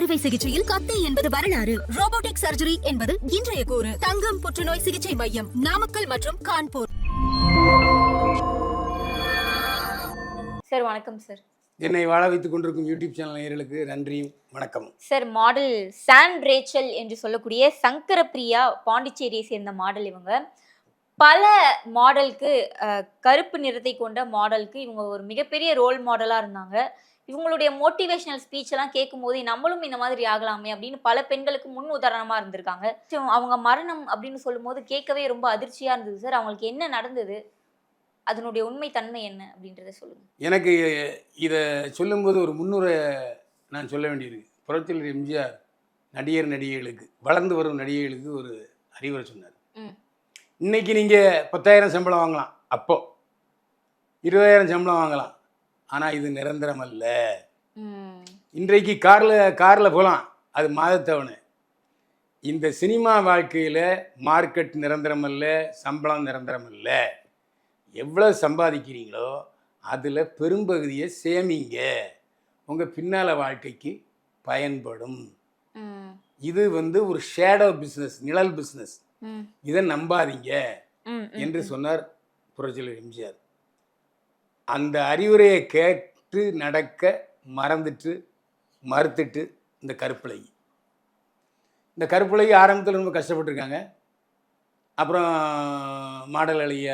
அறுவை சிகிச்சையில் கத்தை என்பது வரலாறு. ரோபோட்டிக் சர்ஜரி என்பது இன்றைய கூறு. தங்கம் புற்றுநோய் சிகிச்சை மையம் நாமக்கல் மற்றும் கான்பூர். சார் வணக்கம் சார். என்னை வாழ வைத்துக் கொண்டிருக்கும் யூடியூப் சேனல் நேயர்களுக்கு நன்றியும் வணக்கமும். சார் மாடல் சான் ரேச்சல் என்று சொல்லக்கூடிய சங்கர பிரியா பாண்டிச்சேரியை சேர்ந்த மாடல் இவங்க. பல மாடலுக்கு கருப்பு நிறத்தை கொண்ட மாடலுக்கு இவங்க ஒரு மிகப்பெரிய ரோல் மாடலாக இருந்தாங்க. இவங்களுடைய மோட்டிவேஷனல் ஸ்பீச் எல்லாம் கேட்கும்போது நம்மளும் இந்த மாதிரி ஆகலாமே அப்படின்னு பல பெண்களுக்கு முன் உதாரணமா இருந்திருக்காங்க. அவங்க மரணம் அப்படின்னு சொல்லும்போது கேட்கவே ரொம்ப அதிர்ச்சியா இருந்தது சார் அவங்களுக்கு என்ன நடந்தது? அதனுடைய உண்மை தன்மை என்ன அப்படின்றத சொல்லுங்க. எனக்கு இதை சொல்லும்போது ஒரு முன்னுரை நான் சொல்ல வேண்டியிருக்கு. புரட்சியர் எம்ஜிஆர் நடிகர் நடிகைகளுக்கு வளர்ந்து வரும் நடிகைகளுக்கு ஒரு அறிவுரை சொன்னார். இன்னைக்கு நீங்கள் பத்தாயிரம் சம்பளம் வாங்கலாம் அப்போ. இருபதாயிரம் சம்பளம் வாங்கலாம். ஆனால் இது நிரந்தரம் அல்ல. இன்றைக்கு காரில் காரில் போகலாம் அது மாதத்தவணை. இந்த சினிமா வாழ்க்கையில் மார்க்கெட் நிரந்தரம் அல்ல சம்பளம் நிரந்தரம் அல்ல. எவ்வளோ சம்பாதிக்கிறீங்களோ அதில் பெரும்பகுதியை சேமிங்க. உங்கள் பின்னால் வாழ்க்கைக்கு பயன்படும். இது வந்து ஒரு ஷேடோ பிஸ்னஸ் நிழல் பிஸ்னஸ் இதை நம்பாதீங்க என்று. சொன்னார் புரட்சியர் எம்ஜிஆர். அந்த அறிவுரையை கேட்டு நடக்க மறந்துட்டு மறுத்துட்டு இந்த கருப்பிலை. இந்த கருப்பிலை ஆரம்பத்தில் ரொம்ப கஷ்டப்பட்டிருக்காங்க. அப்புறம் மாடல் அழகிய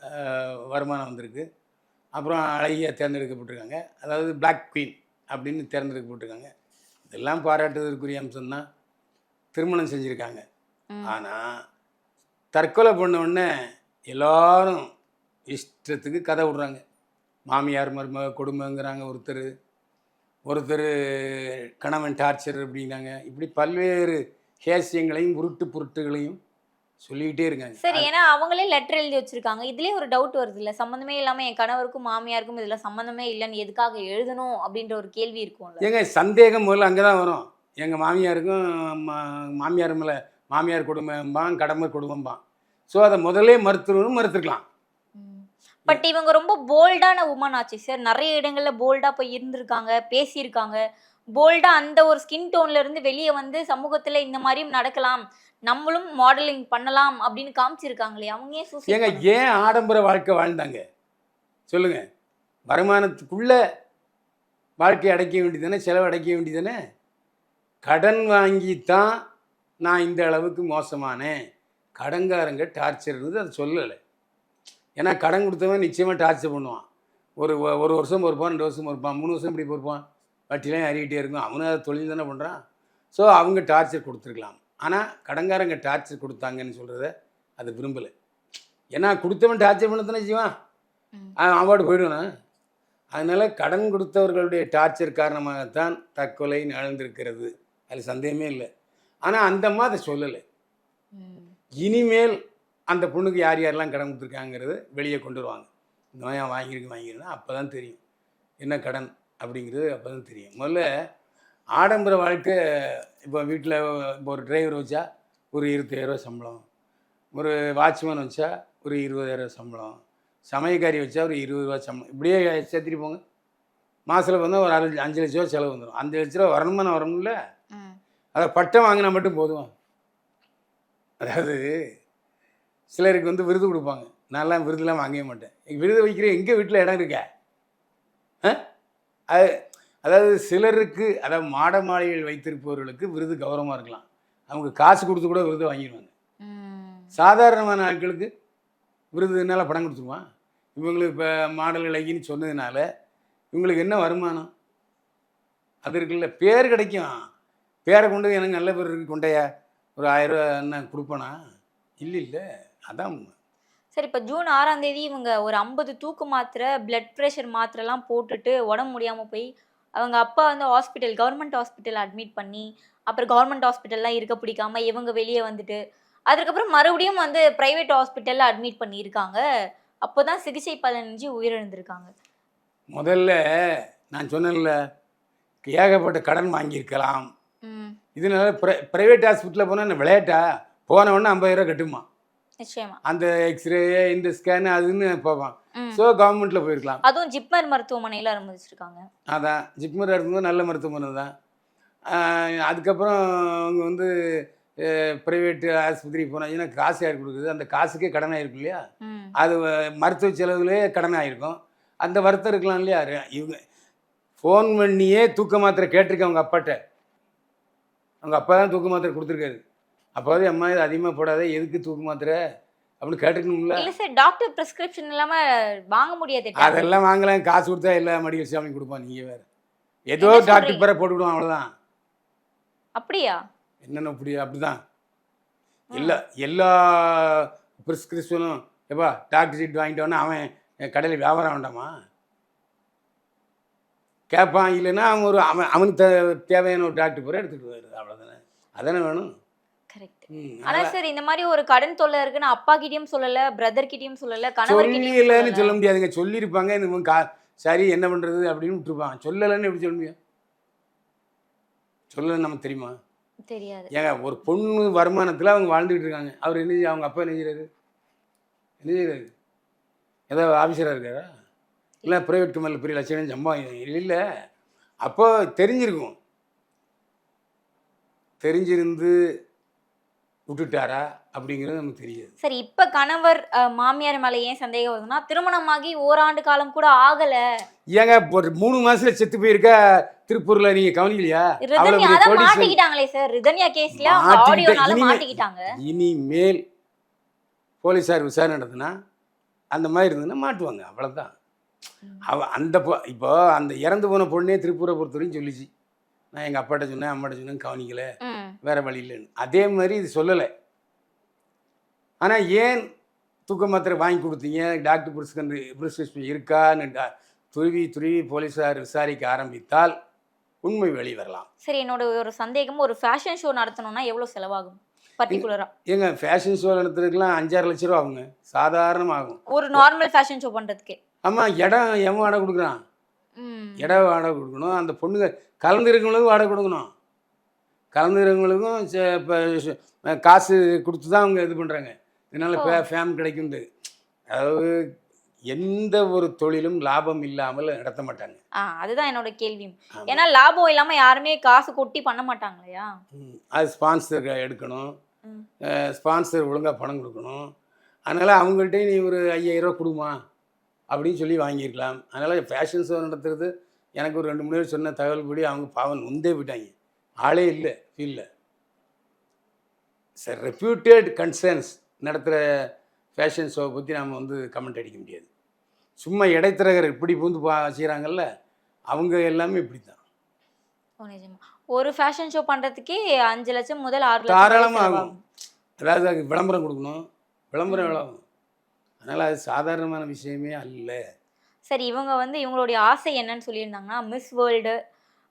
அஹ், வருமானம் வந்திருக்கு. அப்புறம் அழகிய தேர்ந்தெடுக்கப்பட்டிருக்காங்க. அதாவது பிளாக் குயின் அப்படின்னு தேர்ந்தெடுக்கப்பட்டிருக்காங்க. இதெல்லாம் பாராட்டுவதற்குரிய அம்சம்தான். திருமணம் செஞ்சுருக்காங்க. ஆனால் தற்கொலை பண்ண உடனே எல்லாரும் இஷ்டத்துக்கு கதை விடுறாங்க. மாமியார் மருமக கொடுமைங்கிறாங்க ஒருத்தர். ஒருத்தர் கணவன் டார்ச்சர் அப்படிங்கிறாங்க. இப்படி பல்வேறு ஹேசியங்களையும் உருட்டு புருட்டுகளையும் சொல்லிக்கிட்டே இருக்காங்க. சரி ஏன்னா அவங்களே லெட்டர் எழுதி வச்சிருக்காங்க. இதுலயே ஒரு டவுட் வருது இல்ல சம்பந்தமே இல்லாம என் கணவருக்கும் மாமியாருக்கும் இதுல சம்பந்தமே இல்லைன்னு எதுக்காக எழுதணும் அப்படின்ற ஒரு கேள்வி இருக்கும்ல. ஏங்க சந்தேகம் முதல்ல அங்கே தான் வரும். எங்கள் மாமியாருக்கும் மா- மாமியார் மேலே மாமியார் குடும்பம்பான் கடமை குடும்பம்பான் ஸோ அதை முதல்லே மறுத்துருன்னு மறுத்துருக்கலாம். பட் இவங்க ரொம்ப போல்டான உமன் ஆச்சு சார் நிறைய இடங்கள்ல போல்டா போய் இருந்திருக்காங்க பேசியிருக்காங்க. போல்டா அந்த ஒரு ஸ்கின் டோன்ல இருந்து வெளியே வந்து சமூகத்துல இந்த மாதிரியும் நடக்கலாம் நம்மளும் மாடலிங் பண்ணலாம் அப்படின்னு காமிச்சிருக்காங்களே அவங்க ஏன் ஏங்க? ஏன் ஆடம்பர வாழ்க்கை வாழ்ந்தாங்க? சொல்லுங்க. வருமானத்துக்குள்ள வாழ்க்கை அடைக்க வேண்டியதானே செலவு அடைக்க வேண்டியதானே கடன் வாங்கித்தான் நான் இந்த அளவுக்கு மோசமானேன். கடன்காரங்க டார்ச்சர் இருந்தது அதை சொல்லலை. ஏன்னா கடன் கொடுத்தவன் நிச்சயமாக டார்ச்சர் பண்ணுவான். ஒரு ஒரு வருஷம் பொறுப்பான் ரெண்டு வருஷம் பொறுப்பான் மூணு வருஷம் இப்படி பொறுப்பான். வட்டிலாம் அறிகிட்டே இருக்கும். அவனும் அதை தொழில் தானே பண்ணுறான் ஸோ அவங்க டார்ச்சர் கொடுத்துருக்கலாம். ஆனால் கடன்காரங்க டார்ச்சர் கொடுத்தாங்கன்னு சொல்கிறத அது விரும்பலை. ஏன்னா கொடுத்தவன் டார்ச்சர் பண்ண தானே செய்வான். அவார்டு போயிடுவானா. அதனால் கடன் கொடுத்தவர்களுடைய டார்ச்சர் காரணமாகத்தான் தற்கொலை நிகழ்ந்திருக்கிறது அதில் சந்தேகமே இல்லை. ஆனால் அந்த அம்மா அதை சொல்லலை. இனிமேல் அந்த பொண்ணுக்கு யார் யாரெல்லாம் கடன் கொடுத்துருக்காங்கிறது வெளியே கொண்டு வருவாங்க. இந்த மாதிரி அவன் வாங்கியிருக்கு வாங்கியிருக்கா அப்போ தான் தெரியும். என்ன கடன் அப்படிங்கிறது அப்போ தான் தெரியும். முதல்ல ஆடம்பர வாழ்க்கை இப்போ வீட்டில் இப்போ ஒரு டிரைவர் வச்சா ஒரு இருபத்தாயிரரூவா சம்பளம். ஒரு வாட்ச்மேன் வச்சா ஒரு இருபதாயிரம் சம்பளம். சமையக்காரி வச்சா ஒரு இருபது ரூபா சம்பளம். இப்படியே சேர்த்துட்டு போங்க. மாதத்தில் வந்து ஒரு அஞ்சு அஞ்சு லட்ச ரூபா செலவு வந்துடும் அஞ்சு லட்ச ரூபா வரணுமா வரணும்ல. அதை பட்டம் வாங்கினா மட்டும் போதும்? அதாவது சிலருக்கு வந்து விருது கொடுப்பாங்க. நான்லாம் விருதுலாம் வாங்கவே மாட்டேன். விருது வைக்கிற எங்கள் வீட்டில் இடம் இருக்கா? அது அதாவது சிலருக்கு அதாவது மாட மாளிகைகள் வைத்திருப்பவர்களுக்கு விருது கௌரவமாக இருக்கலாம். அவங்க காசு கொடுத்து கூட விருது வாங்கிடுவாங்க. சாதாரணமான ஆட்களுக்கு விருதுனால பணம் கொடுத்துருவான். இவங்களுக்கு இப்போ மாடல் இலகின்னு சொன்னதுனால இவங்களுக்கு என்ன வருமானம்? அது இருக்குல்ல பேர் கிடைக்கும். பேரை கொண்டு எனக்கு நல்ல பேர் இருக்கு கொண்டையா? ஒரு ஆயிரம் ரூபா என்ன கொடுப்பனா? இல்லை இல்லை. அதான். சரி இப்போ ஜூன் ஆறாம் தேதி இவங்க ஒரு ஐம்பது தூக்கு மாத்திரை பிளட் ப்ரெஷர் மாத்திரைலாம் போட்டுட்டு உடம்பு முடியாமல் போய் அவங்க அப்பா வந்து ஹாஸ்பிட்டல் கவர்மெண்ட் ஹாஸ்பிட்டல் அட்மிட் பண்ணி அப்புறம் கவர்மெண்ட் ஹாஸ்பிட்டல்லாம் இருக்க பிடிக்காம இவங்க வெளியே வந்துட்டு அதுக்கப்புறம் மறுபடியும் வந்து ப்ரைவேட் ஹாஸ்பிட்டலில் அட்மிட் பண்ணியிருக்காங்க. அப்போ தான் சிகிச்சை பலனின்றி உயிரிழந்திருக்காங்க. முதல்ல நான் சொன்னேன்ல ஏகப்பட்ட கடன் வாங்கியிருக்கலாம். இதனால ப்ரை ப்ரைவேட் ஹாஸ்பிட்டலில் போனால் என்ன விளையாட்டா? போன உடனே ஐம்பதாயிரம் கட்டுமா? அந்த எக்ஸ்ரே இந்த ஸ்கேனு அதுன்னு பார்ப்பான் ம். ஸோ கவர்மெண்ட்டில் போயிருக்கலாம். அதுவும் ஜிப்மர் மருத்துவமனையில் அனுமதிச்சிருக்காங்க. அதான். ஜிப்மர் இருக்கும்போது நல்ல மருத்துவமனை தான். அதுக்கப்புறம் அவங்க வந்து ப்ரைவேட்டு ஆஸ்பத்திரி போனாங்கன்னா காசு யார் கொடுக்குது அந்த காசுக்கே கடன் ஆயிருக்கு இல்லையா. அது மருத்துவ செலவுலே கடன் ஆயிருக்கும் அந்த வருத்தம் இருக்கலாம் இல்லையா? இவங்க ஃபோன் பண்ணியே தூக்க மாத்திரை கேட்டிருக்கேன் அவங்க அப்பாட்ட. அவங்க அப்பா தான் தூக்க மாத்திரை கொடுத்துருக்காரு. அப்பாவது அம்மா இது அதிகமாக போடாத எதுக்கு தூக்க மாத்திரை? அப்படின்னு கேட்டுக்கணும்ல. இல்ல சார் டாக்டர் பிரிஸ்கிரிப்ஷன் இல்லாம வாங்க முடியாது அதெல்லாம் வாங்கலாம் காசு கொடுத்தா எல்லா மெடிக்கல் ஷாப்லையும் கொடுப்பான் நீங்கள் வேறு. ஏதோ டாக்டர்? பேரை போட்டுவிடுவான் அவ்வளோதான் அப்படியா? என்னென்ன அப்படி அப்படிதான். எல்லா எல்லா ப்ரிஸ்கிரிப்ஷனும் எப்பா டாக்டர் சீட் வாங்கிட்டோன்னா அவன் கடையில் வியாபாரம் வேண்டாமா? கேட்பான் இல்லைன்னா அவன் ஒரு அவன் அவனுக்கு தேவையான ஒரு டாக்டர் பேரை எடுத்துகிட்டு வருது அவ்வளோதானே அதானே வேணும்? ம், ஆனா சார் இந்த மாதிரி ஒரு கடன் தொல்லை இருக்குன்னு அப்பா கிட்டயும் சொல்லல பிரதர் கிட்டயும் சொல்லல கணவர் சொல்ல முடியாதுங்க. சொல்லியிருப்பாங்க. இந்த இவன் கா சரி என்ன பண்ணுறது அப்படின்னு விட்டுருப்பான். சொல்லலைன்னு எப்படி சொல்ல முடியும்? சொல்லலைன்னு நமக்கு தெரியுமா? தெரியாது. ஏங்க ஒரு பொண்ணு வருமானத்தில் அவங்க வாழ்ந்துக்கிட்டு இருக்காங்க. அவர் என்ன அவங்க அப்பா என்ன செய்கிறாரு என்ன செய்கிறாரு ஏதோ ஆஃபீஸராக இருக்காரா? இல்லை ப்ரைவேட் கம்பெனியில் பெரிய லட்சம் சம்பளம் இல்லை. அப்போ தெரிஞ்சிருக்கும். தெரிஞ்சிருந்து விட்டுட்டாரா அப்படிங்கிறது நமக்கு தெரியாது. சரி இப்ப கணவர் மாமியார் மேல ஏன் சந்தேகம் வருதுன்னா திருமணமாகி ஓராண்டு காலம் கூட ஆகல. ஏங்க ஒரு மூணு மாசத்துல செத்து போயிருக்கா திருப்பூர்ல நீங்க கவனிக்கலையா. மாட்டிக்கிட்டாங்களே சார். ரிதன்யா கேஸ்ல மாட்டிக்கிட்டாங்க. இனிமேல் போலீஸார் விசாரணை நடத்தினா அந்த மாதிரி இருந்ததுன்னா மாட்டுவாங்க. அவ்வளவுதான். அவ அந்த இப்போ அந்த இறந்து போன பொண்ணே திருப்பூரை பொறுத்தவரையும் சொல்லிச்சு. நான் எங்கள் அப்பாட்ட சொன்னேன் அம்மாட்ட சொன்னேன் கவனிக்கல. வேற வழி இல்லைன்னு. அதே மாதிரி இது சொல்லலை. ஆனால் ஏன் தூக்க மாத்திரை வாங்கி கொடுத்தீங்க? டாக்டர் புரிஸ்கன் புரிஸ்கிரிப்ஷன் இருக்கான்னு டா- துருவி துருவி போலீஸார் விசாரிக்க ஆரம்பித்தால் உண்மை வெளிவரலாம் சரி என்னோட ஒரு சந்தேகம் ஒரு ஃபேஷன் ஷோ நடத்தணும்னா எவ்வளவு செலவாகும்? பர்டிகுலரா ஏங்க ஃபேஷன் ஷோ நடத்துறதுக்கெலாம் அஞ்சாறு லட்ச ரூபா ஆகுங்க. சாதாரணமாக ஆகும் ஒரு நார்மல் ஃபேஷன் ஷோ பண்றதுக்கு. ஆமாம் இடம் எவன் வாடகை கொடுக்குறான்? ம். இடம் வாடகை கொடுக்கணும். அந்த பொண்ணுங்க கலந்துருக்கவங்களுக்கும் வாடகை கொடுக்கணும். கலந்துருக்கவங்களுக்கும் இப்போ காசு கொடுத்து தான் அவங்க இது பண்ணுறாங்க இதனால் ஃபே ஃபேம் கிடைக்குண்டு அதாவது எந்த ஒரு தொழிலும் லாபம் இல்லாமல் நடத்த மாட்டாங்க. அதுதான் என்னோட கேள்வி. ஏன்னா லாபம் இல்லாம யாருமே காசு கொட்டி பண்ண மாட்டாங்க இல்லையா. அது ஸ்பான்சர் எடுக்கணும். ஸ்பான்சர் ஒழுங்காக பணம் கொடுக்கணும். அதனால் அவங்கள்ட்ட நீ ஒரு ஐயாயிரம் ரூபா கொடுமா? அப்படின்னு சொல்லி வாங்கியிருக்கலாம். அதனால் ஃபேஷன் ஷோ நடத்துறது எனக்கு ஒரு ரெண்டு மூணு பேர் சொன்ன தகவல் படி அவங்க பாவம் நொந்தே போயிட்டாங்க. ஆளே இல்லை ஃபீல்டில் சார் ரெப்யூட்டட் கன்சர்ன்ஸ் நடத்துகிற ஃபேஷன் ஷோவை பற்றி நாம் வந்து கமெண்ட் அடிக்க முடியாது. சும்மா இடைத்தரகர் இப்படி பூந்து பா செய்கிறாங்கல்ல அவங்க எல்லாமே இப்படி தான் ஒரு ஃபேஷன் ஷோ பண்றதுக்கே அஞ்சு லட்சம் முதல் ஆறு தாராளமாக ஆகும். அதாவது அதுக்கு விளம்பரம் கொடுக்கணும். விளம்பரம் எவ்வளோ ஆகும் அதனால் அது சாதாரணமான விஷயமே அல்ல. சரி இவங்க வந்து இவங்களுடைய ஆசை என்னன்னு சொல்லியிருந்தாங்கன்னா மிஸ் வேர்ல்டு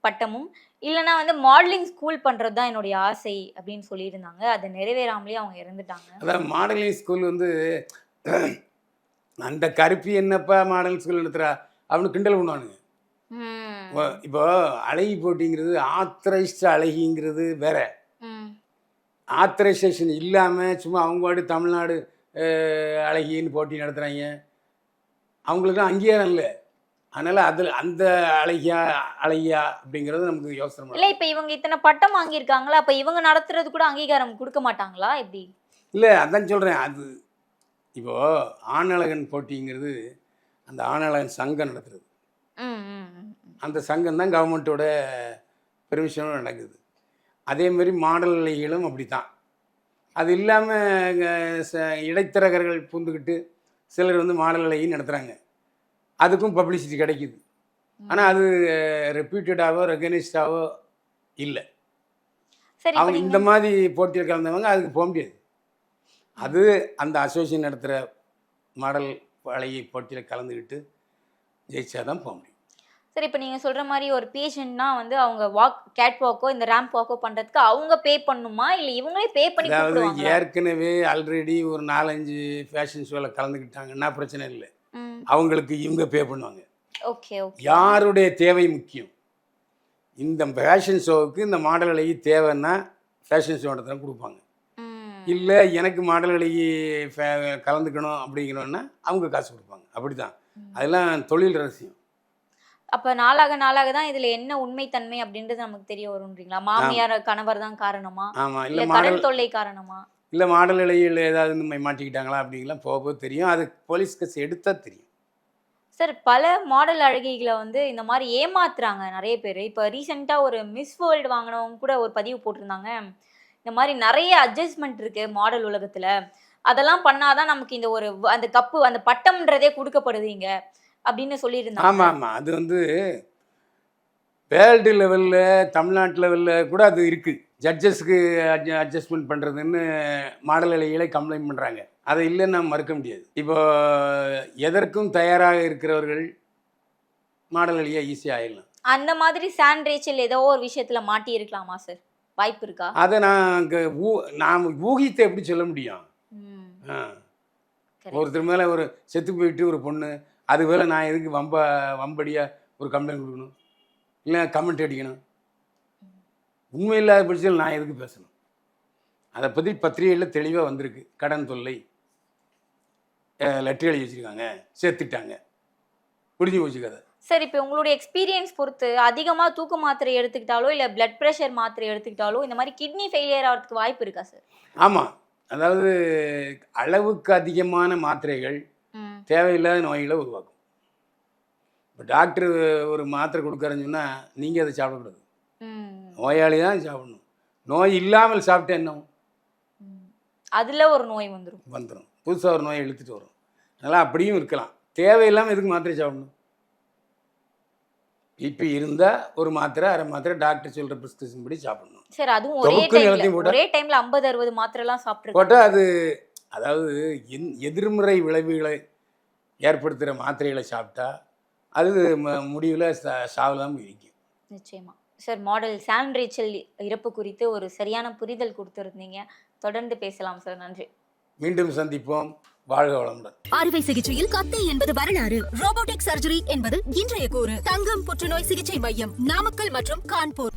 பட்டமும் இல்லைன்னா வந்து மாடலிங் ஸ்கூல் பண்றது தான் என்னுடைய ஆசை அப்படின்னு சொல்லியிருந்தாங்க. அது நிறைவேறாமலே அவங்க இறந்துட்டாங்க. அதான் மாடலிங் ஸ்கூல் வந்து அந்த கருப்பி என்னப்பா மாடலிங் ஸ்கூல் நடத்துகிறா அப்படின்னு கிண்டல் பண்ணுவானுங்க. இப்போ- அழகி போட்டிங்கிறது ஆத்தரைஸ்ட் அழகிங்கிறது வேற. ஆத்தரைசேஷன் இல்லாமல் சும்மா அவங்க பாட்டு தமிழ்நாடு அழகின்னு போட்டி நடத்துகிறாங்க அவங்களுக்கும் அங்கீகாரம் இல்லை. அதனால் அதில் அந்த அழகியா அழகியா அப்படிங்கிறது நமக்கு யோசனை. இல்ல இப்ப இவங்க இத்தனை பட்டம் வாங்கியிருக்காங்களா? அப்ப இவங்க நடத்துறது கூட அங்கீகாரம் கொடுக்க மாட்டாங்களா? எப்படி? இல்லை அதான் சொல்கிறேன் அது இப்போது ஆணழகன் போட்டிங்கிறது அந்த ஆணழகன் சங்கம் நடத்துறது. அந்த சங்கம் தான் கவர்மெண்ட்டோட பெர்மிஷனோட நடக்குது. அதே மாதிரி மாடல் நிலைகளும் அப்படி தான் அது இல்லாமல் இடைத்தரகர்கள் பூந்துக்கிட்டு சிலர் வந்து மாடல் நிலையும் நடத்துகிறாங்க அதுக்கும் பப்ளிசிட்டி கிடைக்குது. ஆனால் அது ரெப்யூட்டடாவோ ரெகனைஸ்டாவோ இல்லை. அவங்க இந்த மாதிரி போட்டியில் கலந்தவங்க அதுக்கு போக முடியாது. அது அந்த அசோசியேஷன் நடத்துகிற மாடல் அழகி போட்டியில் கலந்துக்கிட்டு ஜெயிச்சா தான் போக முடியும். சரி இப்போ நீங்கள் சொல்கிற மாதிரி ஒரு பேஷண்ட்னா வந்து அவங்க வாக் கேட் வாக்கோ இந்த ரேம்ப் வாக்கோ பண்ணுறதுக்கு அவங்க பே பண்ணுமா? இல்லை இவங்களே பே பண்ணி அதாவது ஏற்கனவே ஆல்ரெடி ஒரு நாலஞ்சு ஃபேஷன் ஷோவில் கலந்துக்கிட்டாங்கன்னா பிரச்சனை இல்லை. அவங்களுக்கு இவங்க பே பண்ணுவாங்க. Okay okay. யாருடைய தேவை முக்கியம்? இந்த ஃபேஷன் ஷோவுக்கு இந்த மாடல் அழகி தேவைன்னா ஃபேஷன் ஷோ நடத்துகிற கொடுப்பாங்க. இல்லை எனக்கு மாடல் அழகி கலந்துக்கணும் அப்படிங்கிறோன்னா அவங்க காசு கொடுப்பாங்க. அப்படி தான் அதெல்லாம் தொழில் ரகசியம். அப்ப நாளாக நாளாக தான் இதுல என்ன உண்மைத்தன்மை அப்படின்றது நமக்கு தெரிய வரும்ன்றீங்களா? மாமியார் கணவர் தான் காரணமா? ஆமாம் இல்ல கடன் தொல்லை காரணமா? இல்லை மாடல் இலையில் ஏதாவது இந்த மாதிரி மாட்டிக்கிட்டாங்களா அப்படிங்கலாம் போக போக தெரியும். அது போலீஸ் கேஸ் எடுத்தால் தெரியும். சார் பல மாடல் அழகிகளை வந்து இந்த மாதிரி ஏமாத்துறாங்க நிறைய பேர். இப்போ ரீசெண்டாக ஒரு மிஸ் வேர்ல்டு வாங்கினவங்க கூட ஒரு பதிவு போட்டிருந்தாங்க. இந்த மாதிரி நிறைய அட்ஜஸ்ட்மெண்ட் இருக்கு மாடல் உலகத்துல. அதெல்லாம் பண்ணாதான் நமக்கு இந்த ஒரு அந்த கப்பு அந்த பட்டம்ன்றதே கொடுக்கப்படுதுங்க அப்படின்னு சொல்லியிருந்தாங்க. ஆமாம் ஆமாம் அது வந்து வேர்ல்டு லெவலில் தமிழ்நாட்டு லெவலில் கூட அது இருக்குது ஜட்ஜஸ்க்கு அட்ஜஸ்ட்மெண்ட் பண்ணுறதுன்னு மாடல் இலைகளை கம்ப்ளைண்ட் பண்ணுறாங்க அதை இல்லைன்னு நம்ம மறுக்க முடியாது. இப்போ எதற்கும் தயாராக இருக்கிறவர்கள் மாடல் இலையை ஈஸியாக ஆயிடலாம். அந்த மாதிரி ரேச்சல் ஏதோ ஒரு விஷயத்துல மாட்டி இருக்கலாமா சார்? வாய்ப்பு இருக்கா? அதை நான் அங்கே ஊ நாம் ஊகித்து எப்படி சொல்ல முடியும். ஒருத்தர் மேலே ஒரு செத்து போயிட்டு ஒரு பொண்ணு அது வேலை நான் எதுக்கு வம்ப வம்படியாக ஒரு கம்ப்ளைண்ட் கொடுக்கணும்? இல்லை கமெண்ட் அடிக்கணும். உண்மை இல்லாத பட்சத்தில் நான் எதுக்கு பேசணும்? அதை பற்றி பத்திரிகையில் தெளிவாக வந்திருக்கு. கடன் தொல்லை லெட்டர் எழுதி வச்சுருக்காங்க. சேர்த்துட்டாங்க. முடிஞ்சு போச்சு கதை? சார் இப்போ உங்களுடைய எக்ஸ்பீரியன்ஸ் பொறுத்து அதிகமா தூக்க மாத்திரை எடுத்துக்கிட்டாலோ இல்ல பிளட் பிரஷர் மாத்திரை எடுத்துக்கிட்டாலோ இந்த மாதிரி கிட்னி ஃபெயிலியர் ஆகிறதுக்கு வாய்ப்பு இருக்கா சார் ஆமாம் அதாவது அளவுக்கு அதிகமான மாத்திரைகள் தேவையில்லாத நோய்களை உருவாக்கும். இப்போ டாக்டர் ஒரு மாத்திரை கொடுக்குறேன்னு சொன்னால் நீங்கள் அதை சாப்பிடக்கூடாது. நோயாளி தான் சாப்பிடணும். நோய் இல்லாமல் சாப்பிட்டா என்ன. அதுல ஒரு நோய் வந்துரும். வந்துடும் புதுசாக ஒரு நோயை இழுத்துட்டு வரும். அதனால் அப்படியும் இருக்கலாம். தேவையில்லாமல் எதுக்கு மாத்திரை சாப்பிடணும்? பிபி இருந்தால் ஒரு மாத்திரை அரை மாத்திரை டாக்டர் சொல்கிற ப்ரிஸ்கிரிப்ஷன் படி சாப்பிடணும். சார் அதுவும் ஒரே டைம்ல? ஒரே டைம்ல ஐம்பது அறுபது மாத்திரை எல்லாம் சாப்பிட்டு போட்டால் அது அதாவது எதிர்மறை விளைவுகளை ஏற்படுத்துகிற மாத்திரைகளை சாப்பிட்டா அது ம முடிவில் சா சாவில் தான் இருக்கும். நிச்சயமா. சார் மாடல் சான் ரேச்சல் இறப்பு குறித்து ஒரு சரியான புரிதல் கொடுத்துருந்தீங்க. தொடர்ந்து பேசலாம் சார். நன்றி. மீண்டும் சந்திப்போம். வாழ்க வளமுடன். அறுவை சிகிச்சையில் கத்தை என்பது வரலாறு. ரோபோட்டிக் சர்ஜரி என்பது இன்றைய கூறு. தங்கம் புற்றுநோய் சிகிச்சை மையம் நாமக்கல் மற்றும் கான்பூர்.